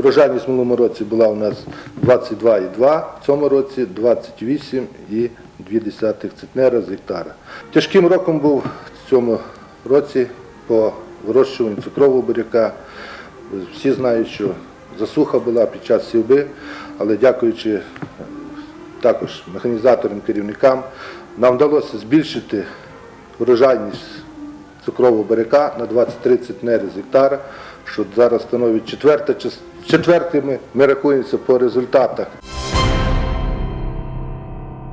Урожайність в минулому році була у нас 22,2, в цьому році 28,2 центнера з гектара. Тяжким роком був в цьому році по вирощуванню цукрового буряка. Всі знають, що засуха була під час сівби, але дякуючи також механізаторам, керівникам, нам вдалося збільшити урожайність цукрового буряка на 23 центнери з гектара, що зараз становить четверта, четвертими ми рахуємося по результатах.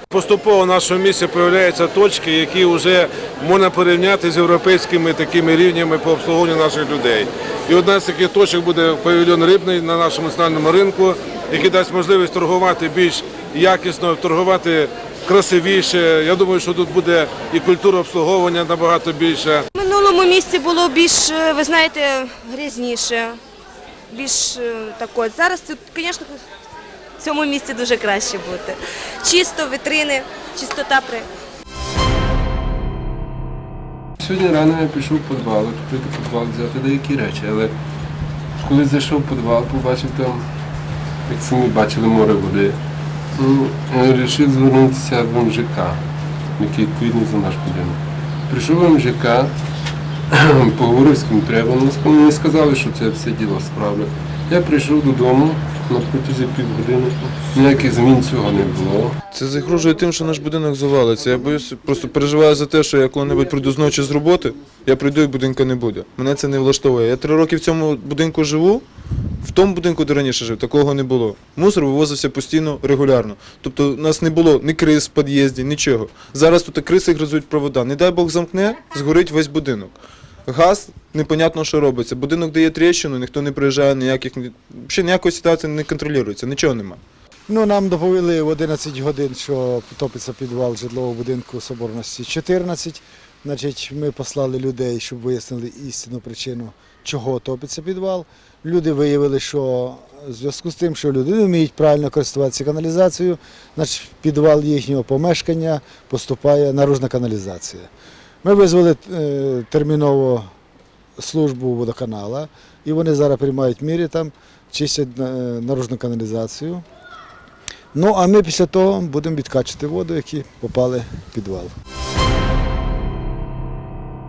Поступово в нашому місті з'являються точки, які вже можна порівняти з європейськими такими рівнями по обслуговуванню наших людей. І одна з таких точок буде павільйон рибний на нашому національному ринку, який дасть можливість торгувати більш якісно, торгувати красивіше. Я думаю, що тут буде і культура обслуговування набагато більша. Минулому місці було більш, е, ви знаєте, грязніше, більш е, тако. Зараз звісно, в цьому місці дуже краще бути. Чисто, вітрини, чистота при. Сьогодні рано я пішов в підвал, відкрити підвал, взяти деякі речі, але коли зайшов в підвал, побачив там, як самі бачили, море води. Ну, вирішив звернутися до МЖК, який відповідний за наш будинок. Прийшов МЖК, поговорив з ким треба, мені сказали, що це все діло справлять. Я прийшов додому на протязі півгодини, ніяких змін цього не було. Це загрожує тим, що наш будинок завалиться. Я боюсь, просто переживаю за те, що я коли-небудь прийду зночі з роботи, я прийду і будинку не буде. Мене це не влаштовує. Я три роки в цьому будинку живу. В тому будинку, де раніше жив, такого не було. Мусор вивозився постійно, регулярно. Тобто у нас не було ні криз в під'їзді, нічого. Зараз тут криси гризуть провода. Не дай Бог замкне, згорить весь будинок. Газ, непонятно, що робиться. Будинок дає тріщину, ніхто не приїжджає, ніяких взагалі ніякої ситуації не контролюється, нічого немає. Ну, нам доповіли в 11 годин, що топиться підвал житлового будинку Соборності 14. Значить, ми послали людей, щоб вияснили істинну причину, чого топиться підвал. Люди виявили, що в зв'язку з тим, що люди не вміють правильно користуватися каналізацією, значить підвал їхнього помешкання поступає наружна каналізація. Ми визвали е, терміново службу водоканала, і вони зараз приймають міри там, чистять е, наружну каналізацію. Ну, а ми після того будемо відкачувати воду, які попали в підвал.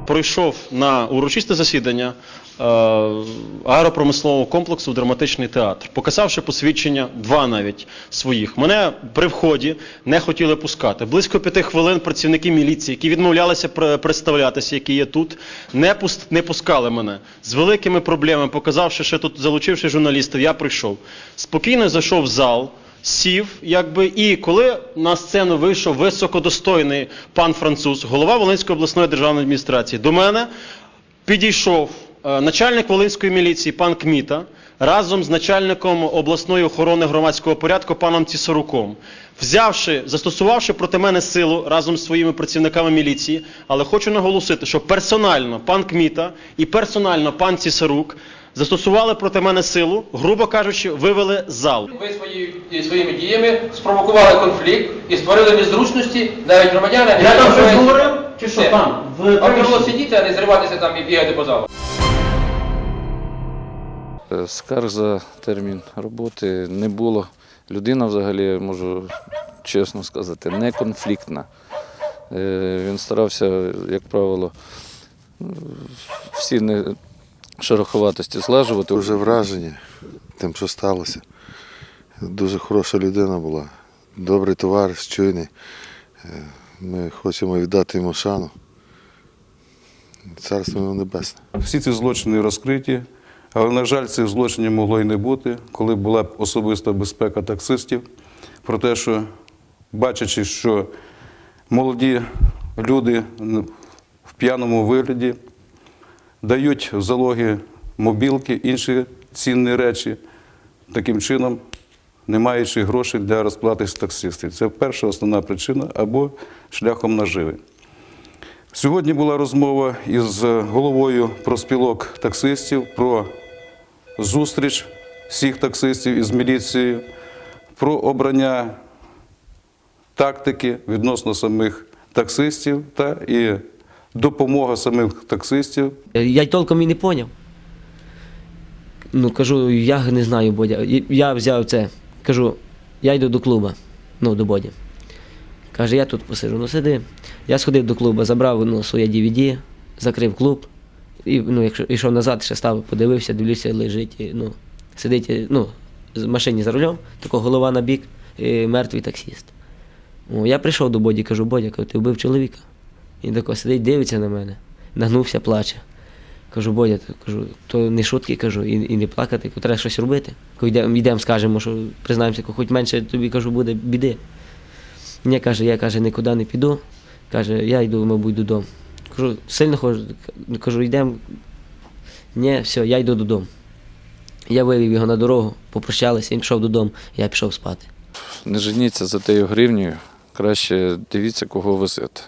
Прийшов на урочисте засідання е, аеропромислового комплексу в драматичний театр, показавши посвідчення, два навіть своїх. Мене при вході не хотіли пускати. Близько п'яти хвилин працівники міліції, які відмовлялися представлятися, які є тут, не, пуст- не пускали мене. З великими проблемами, показавши, що тут залучивши журналістів, я прийшов. Спокійно зайшов в зал. Сів, якби, і коли на сцену вийшов високодостойний пан француз, голова Волинської обласної державної адміністрації, до мене підійшов начальник Волинської міліції пан Кміта разом з начальником обласної охорони громадського порядку паном Цісаруком, взявши, застосувавши проти мене силу разом з своїми працівниками міліції, але хочу наголосити, що персонально пан Кміта і персонально пан Цісарук застосували проти мене силу, грубо кажучи, вивели з залу. Ви свої, своїми діями спровокували конфлікт і створили незручності навіть громадянам. Я там щось говорив? Чи що там? Вам було сидіти, а не зриватися там і бігати по залу. Е, Скарг за термін роботи не було. Людина взагалі, можу чесно сказати, не конфліктна. Е, Він старався, як правило, е, всі не шероховатості злажувати. Дуже вражені тим, що сталося. Дуже хороша людина була, добрий товариш, чуйний. Е, Ми хочемо віддати йому шану. Царство йому небесне. Всі ці злочини розкриті, але, на жаль, цих злочинів могло й не бути, коли була б особиста безпека таксистів. Про те, що бачачи, що молоді люди в п'яному вигляді дають в залоги мобілки, інші цінні речі, таким чином, не маючи грошей для розплати з таксистів. Це перша основна причина або шляхом наживи. Сьогодні була розмова із головою проспілок таксистів про зустріч всіх таксистів із міліцією, про обрання тактики відносно самих таксистів та і допомога самих таксистів Я толком і не поняв. Ну, кажу, я не знаю, Бодя. Я взяв це. Кажу, я йду до клуба, ну, до Боді. Каже, я тут посижу, ну сиди. Я сходив до клубу, забрав ну, своє DVD, закрив клуб. І ну, якщо йшов назад, ще став, подивився, дивлюся, лежить, і, ну, сидить, ну, в машині за рулем, тако голова на бік, і мертвий таксіст. О, я прийшов до Боді, кажу, Бодя, ти вбив чоловіка. Він тако сидить, дивиться на мене, нагнувся, плаче. Кажу, Бодя, кажу, то не шутки, кажу, і, і не плакати, треба щось робити. Йдемо, йдемо, скажемо, що признаємося, хоч менше тобі кажу, буде біди. Ні, каже, я каже, нікуди не піду. Каже, я йду, мабуть, додому. Кажу, сильно хочу, кажу, йдемо. Ні, все, я йду додому. Я вивів його на дорогу, попрощалися, він пішов додому, я пішов спати. Не женіться за тією гривнею, краще дивіться, кого везете.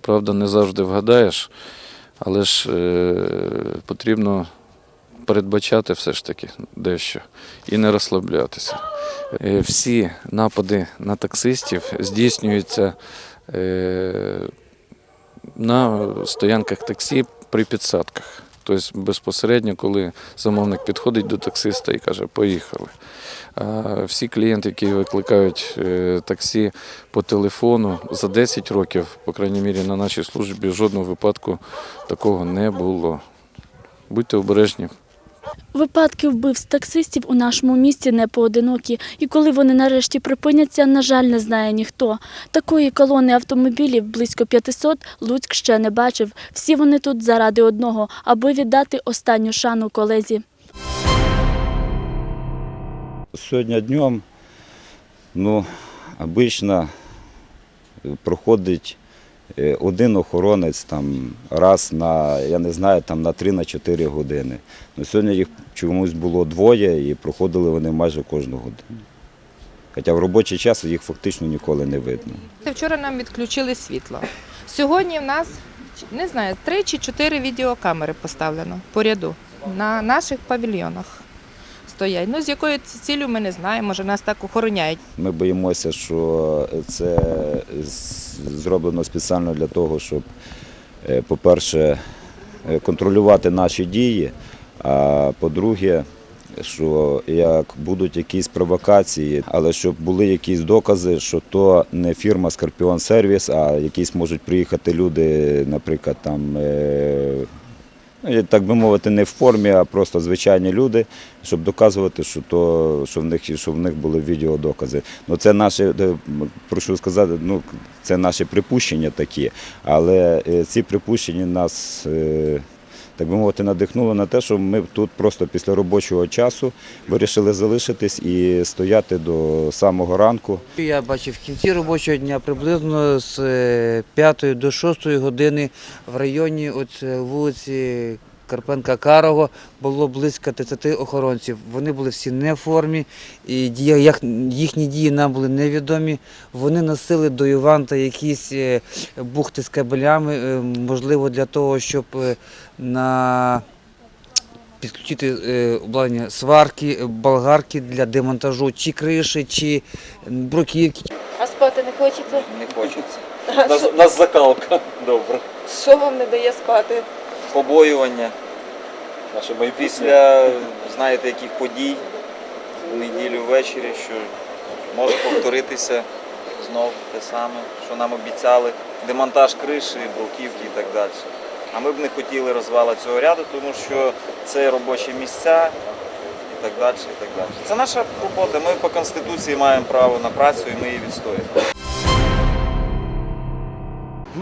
Правда, не завжди вгадаєш, але ж е, потрібно передбачати все ж таки дещо і не розслаблятися. Е, всі напади на таксистів здійснюються е, на стоянках таксі при підсадках. Тобто безпосередньо, коли замовник підходить до таксиста і каже, поїхали. Всі клієнти, які викликають е, таксі по телефону за 10 років, по крайній мірі, на нашій службі жодного випадку такого не було. Будьте обережні. Випадки вбивств таксистів у нашому місті не поодинокі, і коли вони нарешті припиняться, на жаль, не знає ніхто. Такої колони автомобілів близько 500 Луцьк ще не бачив. Всі вони тут заради одного, аби віддати останню шану колезі. Сьогодні днем, ну, обично проходить е, один охоронець там раз на, я не знаю, там на 3-4 години. Ну, сьогодні їх чомусь було двоє і проходили вони майже кожну годину. Хоча в робочий час їх фактично ніколи не видно. Вчора нам відключили світло. Сьогодні в нас не знаю, три чи чотири відеокамери поставлено по ряду на наших павільйонах стоять. Ну з якою цілею ми не знаємо, може нас так охороняють. Ми боїмося, що це зроблено спеціально для того, щоб, е, по-перше, е, контролювати наші дії, а по-друге, що як будуть якісь провокації, але щоб були якісь докази, що то не фірма Скорпіон Сервіс, а якісь можуть приїхати люди, наприклад, там. Е, ну, Так би мовити, не в формі, а просто звичайні люди, щоб доказувати, що то, що в них що в них були відеодокази. Ну це наші, е, прошу сказати, ну це наші припущення такі, але е, ці припущення нас. Е, Так би мовити, надихнуло на те, що ми тут просто після робочого часу вирішили залишитись і стояти до самого ранку. Я бачив в кінці робочого дня приблизно з 5 до 6 години в районі от е, вулиці Карпенка Карого було близько 30 охоронців. Вони були всі не в формі, і їхні дії нам були невідомі. Вони носили до Іванта якісь е, бухти з кабелями, е, можливо, для того, щоб е, на підключити обладнання сварки, болгарки для демонтажу чи криші, чи бруківки. А спати не хочеться? Не хочеться. Нас, нас закалка. Добре. що вам не дає спати? Побоювання. Наше майбутнє. Після знаєте яких подій в неділю ввечері, що може повторитися знов те саме, що нам обіцяли. Демонтаж криші, бруківки і так далі. А ми б не хотіли розвала цього ряду, тому що це робочі місця і так далі. і так далі. Це наша робота. Ми по Конституції маємо право на працю і ми її відстоюємо.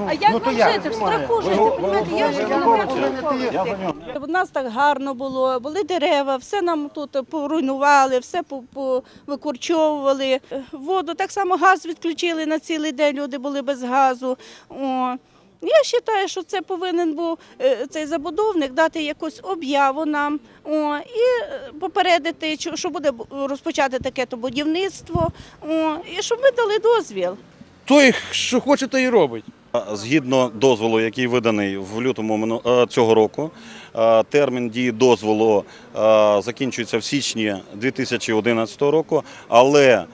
А як вам жити? В страху жити, понімаєте? Я живу на першому поверсі. У нас так гарно було, були дерева, все нам тут поруйнували, все по- по- викорчовували. Воду так само газ відключили на цілий день, люди були без газу. О. Я вважаю, що це повинен був е, цей забудовник дати якусь об'яву нам о, і е, попередити, що- що буде розпочати таке то будівництво, о, і щоб ми дали дозвіл. Той, що хоче, той і робить. Згідно дозволу, який виданий в лютому е, цього року, е, термін дії дозволу е, закінчується в січні 2011 року. Але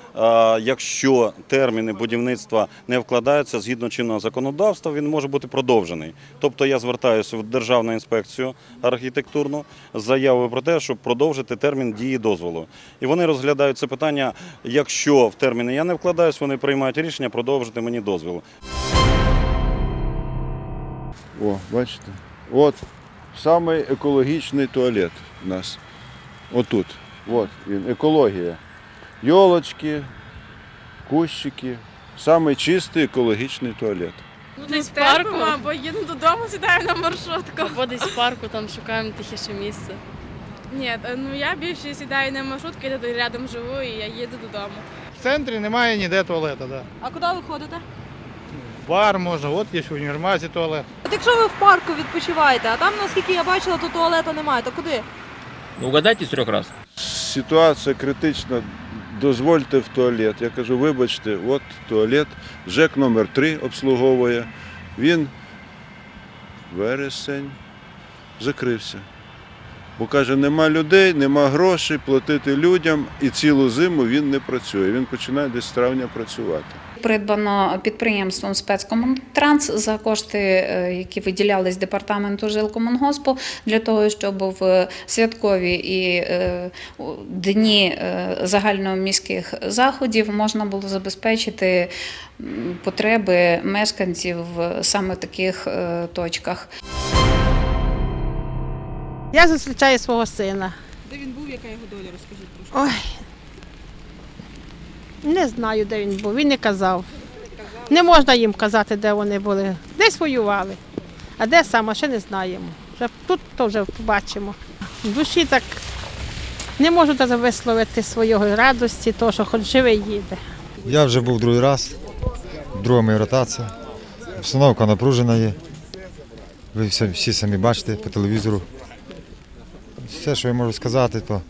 якщо терміни будівництва не вкладаються згідно чинного законодавства, він може бути продовжений. Тобто я звертаюся в Державну інспекцію архітектурну з заявою про те, щоб продовжити термін дії дозволу. І вони розглядають це питання. Якщо в терміни я не вкладаюсь, вони приймають рішення продовжити мені дозвіл. О, бачите? От самий екологічний туалет у нас. Отут. От він, екологія. Йолочки, кущики. Самий чистий екологічний туалет. Ну, десь в парку, або їдемо додому, сідаємо на маршрутку. Або десь в парку, там шукаємо тихіше місце. Ні, е, ну я більше сідаю на маршрутку, я тут рядом живу і я їду додому. В центрі немає ніде туалета, да. А куди ви ходите? Бар можна, от є в універмазі туалет. От якщо ви в парку відпочиваєте, а там, наскільки я бачила, то туалету немає, то куди? Ну, угадайте з трьох разів. Ситуація критична. Дозвольте в туалет. Я кажу, вибачте, от туалет. ЖЕК номер 3 обслуговує. Він вересень закрився. Бо каже, нема людей, нема грошей платити людям, і цілу зиму він не працює. Він починає десь з травня працювати. Придбано підприємством спецкомунтранс за кошти, е, які виділялись департаменту жилкомунгоспу, для того, щоб в святкові і е, дні е, загальноміських заходів можна було забезпечити потреби мешканців в саме таких точках. Я зустрічаю свого сина. Де він був, яка його доля? Розкажіть трошки. Ой. Не знаю, де він був, він не казав. Не можна їм казати, де вони були. Десь воювали. А де саме, ще не знаємо. Вже тут то вже побачимо. В душі так не можу висловити своєї радості, того, що хоч живий їде. Я вже був другий раз, друга моя ротація. Обстановка напружена є. Ви всі самі бачите по телевізору. Все, що я можу сказати, то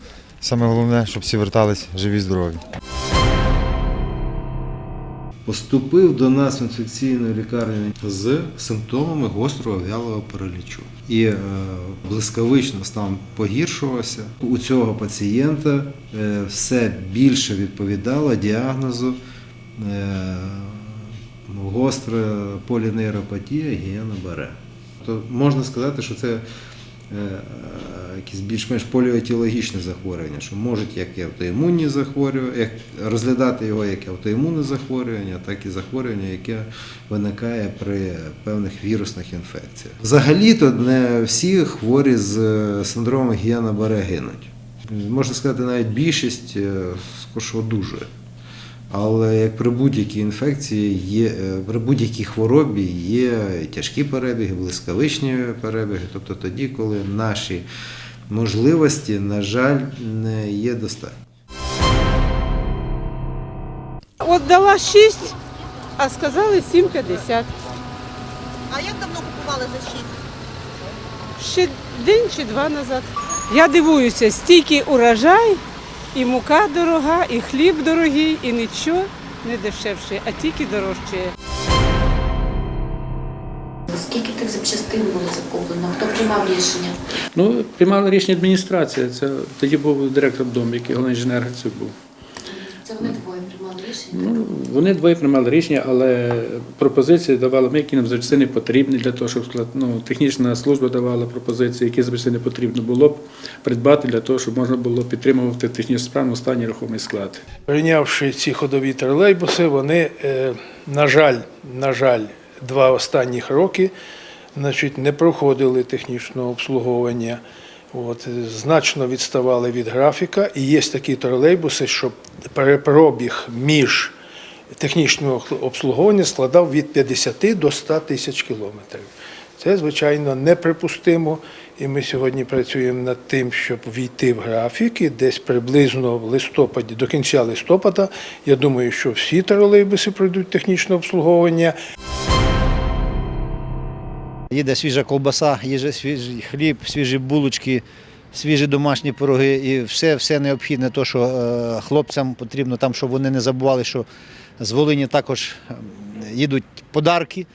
саме головне, щоб всі вертались живі, здорові. Поступив до нас в інфекційну лікарню з симптомами гострого вялого паралічу. І е, блискавично стан погіршувався. У цього пацієнта е, все більше відповідало діагнозу е, гостра полінейропатія гієна баре. То можна сказати, що це якісь більш-менш поліетіологічне захворювання, що можуть як і автоімунні захворювання, як розглядати його як автоімунне захворювання, так і захворювання, яке виникає при певних вірусних інфекціях. Взагалі-то не всі хворі з е, синдромом гієна баре гинуть. Можна сказати, навіть більшість е, скорше одужує. Але як при будь-якій інфекції, є, е, при будь-якій хворобі є тяжкі перебіги, блискавичні перебіги, тобто тоді, коли наші можливості, на жаль, не є достатньо. От дала 6, а сказали 7,50. А як давно купували за 6? Ще день чи два назад. Я дивуюся, стільки урожай, і мука дорога, і хліб дорогий, і нічого не дешевше, а тільки дорожче. Скільки тих запчастин було закуплено? Хто приймав рішення? Ну, приймала рішення адміністрація. Це тоді був директор дому, який головний інженер Гацюк був. Це вони двоє. Ну, вони двоє приймали рішення, але пропозиції давали ми, які нам запчастини потрібні для того, щоб склад- ну, технічна служба давала пропозиції, які запчастини потрібно було б придбати для того, щоб можна було підтримувати в технічно справному стані рухомий склад. Прийнявши ці ходові тролейбуси, вони, е, на жаль, на жаль, два останніх роки значить, не проходили технічного обслуговування. От, значно відставали від графіка. І є такі тролейбуси, що перепробіг між технічного обслуговування складав від 50 до 100 тисяч кілометрів. Це, звичайно, неприпустимо. І ми сьогодні працюємо над тим, щоб війти в графік. І десь приблизно в листопаді, до кінця листопада, я думаю, що всі тролейбуси пройдуть технічне обслуговування. Їде свіжа ковбаса, їде свіжий хліб, свіжі булочки, свіжі домашні пироги і все, все необхідне, то, що е, хлопцям потрібно, там, щоб вони не забували, що з Волині також їдуть подарки.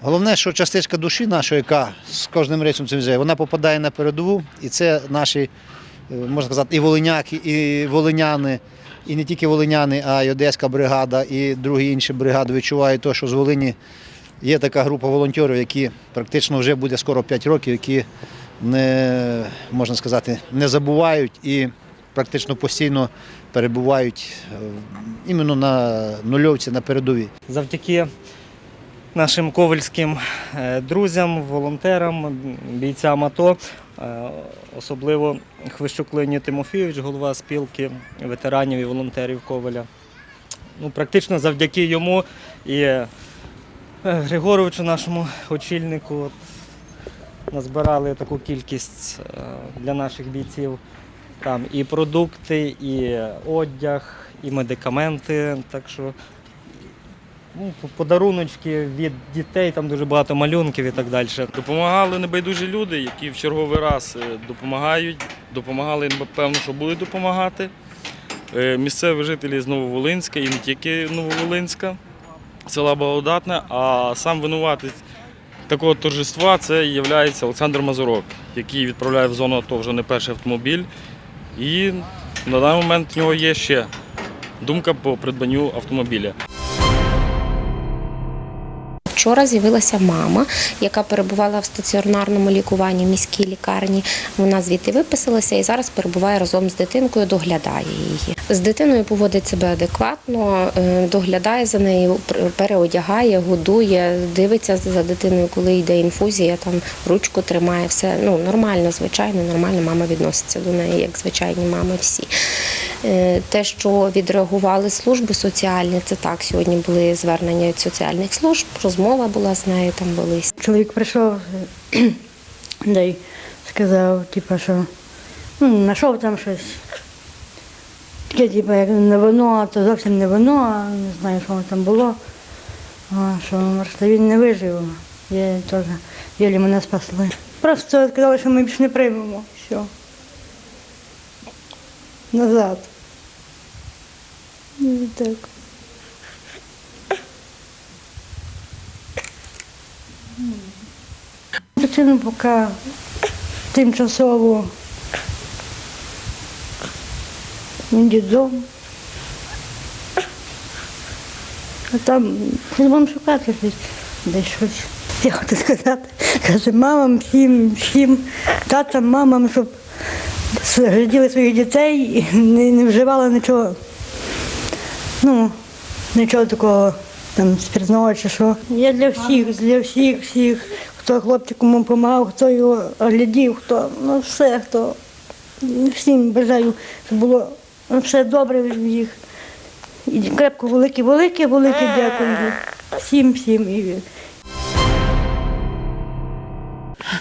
Головне, що частичка душі нашої, яка з кожним рейсом цим живе, вона попадає на передову, і це наші, е, можна сказати, і волиняки, і волиняни, і не тільки волиняни, а й Одеська бригада, і другі інші бригади відчувають те, що з Волині є така група волонтерів, які практично вже буде скоро 5 років, які не можна сказати, не забувають і практично постійно перебувають е, іменно на нульовці, на передовій. завдяки нашим ковальським е, друзям, волонтерам, бійцям АТО, е, особливо Хвищук Леонід Тимофійович, голова спілки ветеранів і волонтерів Коваля. Ну, практично завдяки йому і Григоровичу, нашому очільнику, от, назбирали таку кількість е, для наших бійців. Там і продукти, і одяг, і медикаменти. Так що ну, подаруночки від дітей, там дуже багато малюнків і так далі. Допомагали небайдужі люди, які в черговий раз е, допомагають, допомагали, напевно, що будуть допомагати. Е, Місцеві жителі з Нововолинська і не тільки Нововолинська, села Благодатне, а сам винуватець такого торжества це є Олександр Мазурок, який відправляє в зону АТО вже не перший автомобіль. І на даний момент в нього є ще думка по придбанню автомобіля. Вчора з'явилася мама, яка перебувала в стаціонарному лікуванні в міській лікарні. Вона звідти виписалася і зараз перебуває разом з дитинкою, доглядає її. З дитиною поводить себе адекватно, е, доглядає за нею, переодягає, годує, дивиться за дитиною, коли йде інфузія, там ручку тримає, все ну нормально, звичайно, нормально мама відноситься до неї, як звичайні мами всі. Е, Те, що відреагували служби соціальні, це так. Сьогодні були звернення від соціальних служб, розмова була з нею, там велись. Чоловік прийшов, да й сказав, типу, що ну, знайшов там щось. Таке, типу, як не вино, а то зовсім не вино, а не знаю, що там було. А, що він не вижив. Я теж єлі мене спасли. Просто сказали, що ми більше не приймемо. Все. Назад. Ну, Так. Дитину поки тимчасово дідом. А там будемо шукати десь, десь щось. Я хочу сказати, каже, мамам, всім, всім, татам, мамам, щоб гляділи своїх дітей і не, не вживали нічого. Ну, нічого такого там спиртного чи що. Я для всіх, для всіх, всіх, хто хлопчикам допомагав, хто його глядів, хто ну все, хто всім бажаю, щоб було ну, все добре в їх. І крепко велике, велике, велике дякую. Всім, всім.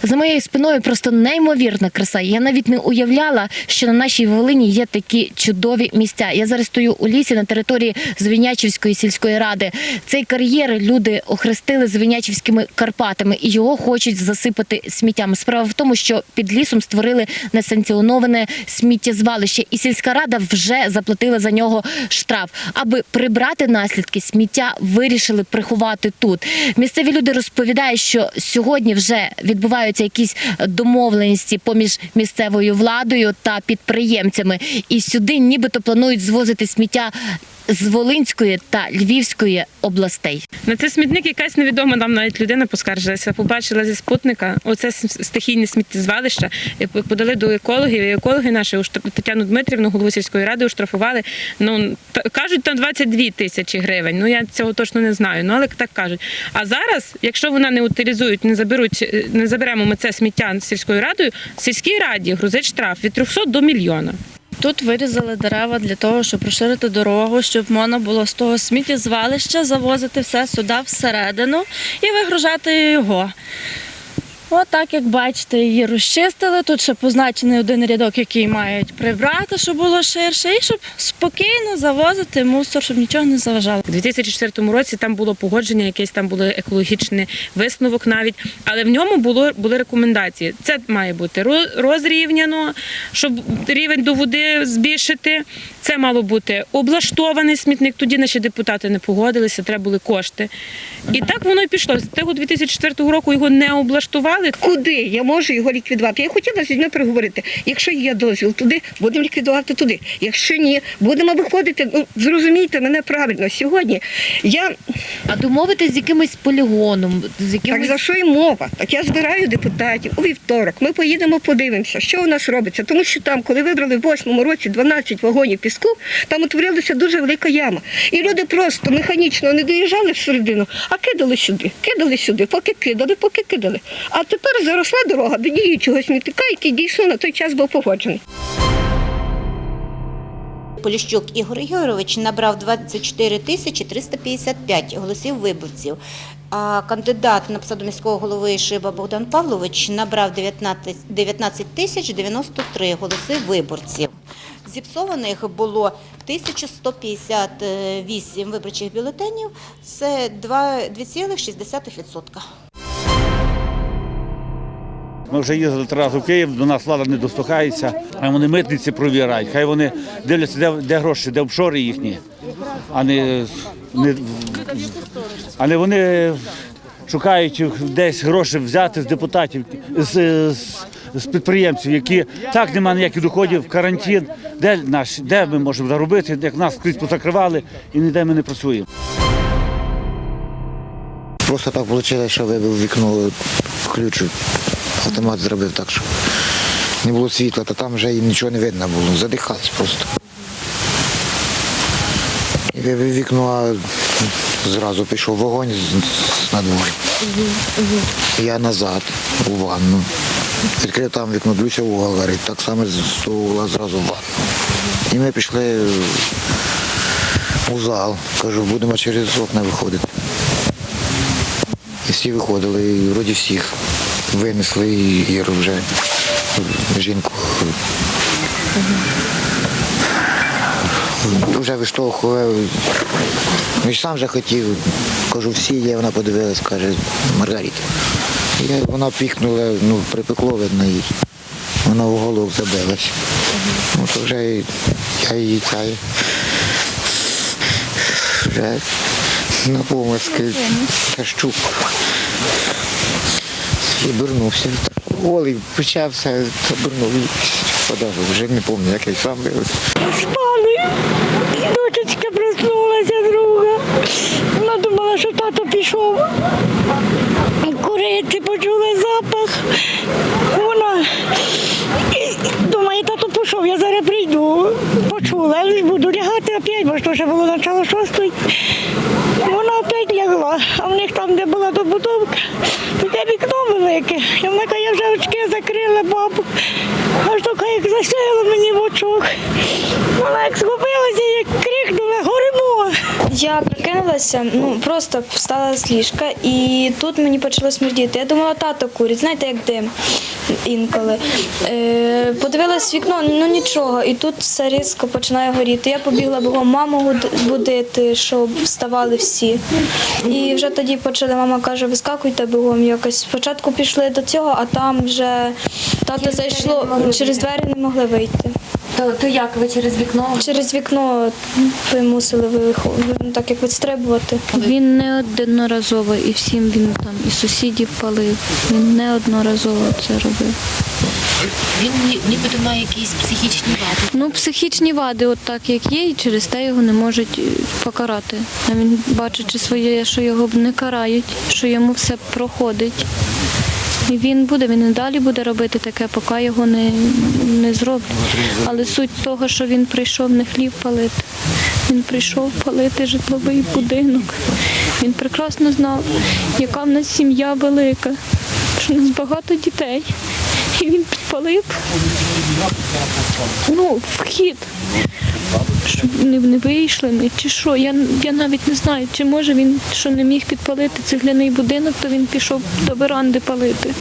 За моєю спиною просто неймовірна краса. Я навіть не уявляла, що на нашій Волині є такі чудові місця. Я зараз стою у лісі на території Звінячівської сільської ради. Цей кар'єр люди охрестили Звінячівськими Карпатами і його хочуть засипати сміттям. Справа в тому, що під лісом створили несанкціоноване сміттєзвалище, і сільська рада вже заплатила за нього штраф. Аби прибрати наслідки сміття, вирішили приховати тут. Місцеві люди розповідають, що сьогодні вже відбуваються якісь домовленості поміж місцевою владою та підприємцями, і сюди нібито планують звозити сміття. З Волинської та Львівської областей На цей смітник якась невідома нам навіть людина поскаржилася. Побачила зі спутника оце стихійне сміттєзвалище. Подали до екологів. І екологи наші Тетяну Дмитрівну, голову сільської ради, уштрафували. Ну кажуть, там 22 тисячі гривень. Ну я цього точно не знаю. Ну але так кажуть. А зараз, якщо вона не утилізують, не заберуть, е, не заберемо ми це сміття сільською радою, сільській раді грузить штраф від 300 до мільйона. Тут вирізали дерева для того, щоб розширити дорогу, щоб можна було з того сміттєзвалища завозити все сюди всередину і вигружати його. От так, як бачите, її розчистили. Тут ще позначений один рядок, який мають прибрати, щоб було ширше, і щоб спокійно завозити мусор, щоб нічого не заважало. У 2004 році там було погодження, якийсь там були екологічний висновок навіть, але в ньому було були рекомендації. Це має бути розрівняно, щоб рівень до води збільшити. Це мало бути облаштований смітник. Тоді наші депутати не погодилися, треба були кошти. І так воно і пішло. З того 2004 року його не облаштували. Куди я можу його ліквідувати? Я хотіла з людьми переговорити. Якщо є дозвіл туди, будемо ліквідувати туди. Якщо ні, будемо виходити. Ну зрозумійте мене правильно. Сьогодні я А домовитись з якимось полігоном, з так за що й мова? Так я збираю депутатів у вівторок. Ми поїдемо, подивимося, що у нас робиться. Тому що там, коли вибрали в восьмому році 12 вагонів піску, там утворилася дуже велика яма. І люди просто механічно не доїжджали всередину, а кидали сюди, кидали сюди, поки кидали, поки кидали. А тепер заросла дорога до діючого смітника, який дійсно на той час був погоджений. Поліщук Ігор Ігорович набрав 24 тисячі 355 голосів виборців. А кандидат на посаду міського голови Шиба Богдан Павлович набрав 19 19 тисяч 93 голоси виборців. Зіпсованих було 1158 виборчих бюлетенів, це 2,6%. Ми вже їздили три рази в Київ, до нас влада не достухається, а вони митниці провірають. Хай вони дивляться, де, де гроші, де офшори їхні, а не, не, а не вони шукають десь гроші взяти з депутатів, з, з, з підприємців, які так немає ніяких доходів, карантин. Де, наш, де ми можемо заробити, як нас скрізь позакривали і ніде ми не працюємо. Просто так вийшло, що вибив вікно ключ. Автомат зробив так, що не було світла, та там вже їм нічого не видно було. Задихались просто. І вікно, а зразу пішов вогонь з надворі. Я назад у ванну. Відкрив там вікно, дивлюся, угол горить. Так само з того угла зразу в ванну. І ми пішли у зал. Кажу, будемо через окна виходити. І всі виходили, і вроді всіх винесли, і Іру вже жінку. Вже виштовхував. Ну, і сам вже хотів. Кажу, всі є, вона подивилась, каже, Маргарита. І вона пікнула, ну, припекло видно їй. Вона в голову забилась. Ну, то вже я її цей. Вже на помиски тащу. Обернувся. Голий почався, обернув і подав. Вже не пам'ятаю, як я сам вивез. Спали. Дочечка проснулася друга. Вона думала, що тато пішов. Курити, почули запах. Вона думає, тато пішов, я зараз прийду. Почула, ж буду лягати опять, бо то ще було начало шостої. Вона опять лягла, а в них там, де була добудовка, велике. Я вона каже, я вже очки закрила бабу. Аж така як засяяла мені в очок. Вона як схопилася, як. Я прокинулася, ну просто встала з ліжка, і тут мені почало смердіти. Я думала, тато курить, знаєте, як дим інколи. Е, подивилась вікно, ну нічого, і тут все різко починає горіти. Я побігла бігом маму будити, щоб вставали всі. І вже тоді почали, мама каже, вискакуйте бігом якось. Спочатку пішли до цього, а там вже тато зайшло, через двері не могли вийти. То, то як ви через вікно? Через вікно ви мусили виходити, так як відстрибувати. Він не одноразово і всім він там і сусідів палив. Він не одноразово це робив. Він ні- нібито має якісь психічні вади. Ну, психічні вади, от так як є, і через те його не можуть е, покарати. А він, бачачи своє, що його не карають, що йому все проходить. І він буде, він і далі буде робити таке, поки його не, не зроблять. Але суть того, що він прийшов не хліб палити. Він прийшов палити житловий будинок. Він прекрасно знав, яка в нас сім'я велика, що у нас багато дітей. Він підпалив ну, вхід, щоб не, не вийшли ми, чи що. Я, я навіть не знаю, чи може він що не міг підпалити цегляний будинок, то він пішов до веранди палити.